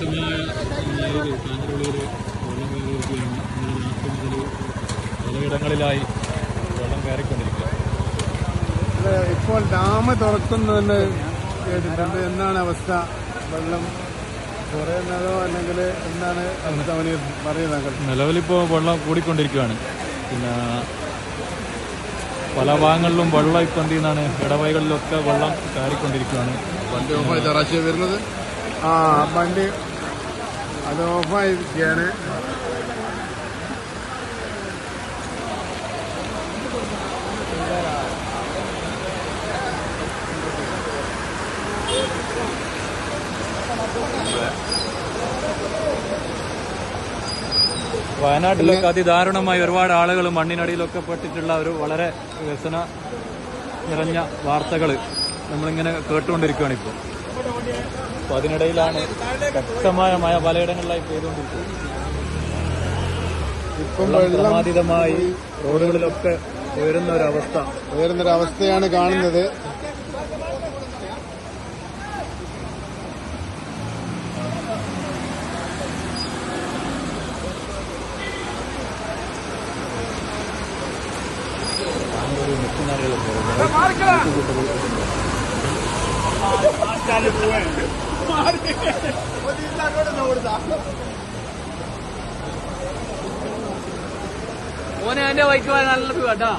ശക്തമായ മഴയിൽ കാഞ്ഞിരപ്പള്ളിയിൽ വെള്ളം കയറിയിരിക്കുകയാണ്. ഇന്നലെ രാത്രി മുതൽ പലയിടങ്ങളിലായി വെള്ളം കയറിക്കൊണ്ടിരിക്കുക ഇപ്പോൾ ഡാം തുറക്കുന്നതിന് കേട്ടിട്ടുണ്ട് എന്താണ് അവസ്ഥ? വെള്ളം കുറയുന്നതോ അല്ലെങ്കിൽ എന്താണ് അവസ്ഥ? അവന് പറയുന്നത് നിലവിലിപ്പോൾ വെള്ളം കൂടിക്കൊണ്ടിരിക്കുകയാണ്. പിന്നെ പല ഭാഗങ്ങളിലും വെള്ളം ഇപ്പം എന്ത് ചെയ്യുന്നതാണ് ഇടവഴികളിലൊക്കെ വെള്ളം കയറിക്കൊണ്ടിരിക്കുകയാണ്. വണ്ടി വരുന്നത്? ആ വണ്ടി അത് ഓഫായിരിക്കുകയാണ്. വയനാട്ടിലൊക്കെ അതിദാരുണമായി ഒരുപാട് ആളുകൾ മണ്ണിനടിയിലൊക്കെ പെട്ടിട്ടുള്ള ഒരു വളരെ വ്യസന നിറഞ്ഞ വാർത്തകൾ നമ്മളിങ്ങനെ കേട്ടുകൊണ്ടിരിക്കുകയാണ് ഇപ്പോൾ. അപ്പോൾ അതിനിടയിലാണ് ശക്തമായ മഴ പലയിടങ്ങളിലായി പെയ്തുകൊണ്ടിരിക്കുന്നത്. ക്രമാതീതമായി റോഡുകളിലൊക്കെ ഉയരുന്ന ഒരവസ്ഥ ഉയർന്നൊരവസ്ഥയാണ് കാണുന്നത് ഓനെ എന്റെ വൈക്ക് നല്ല കേട്ടാ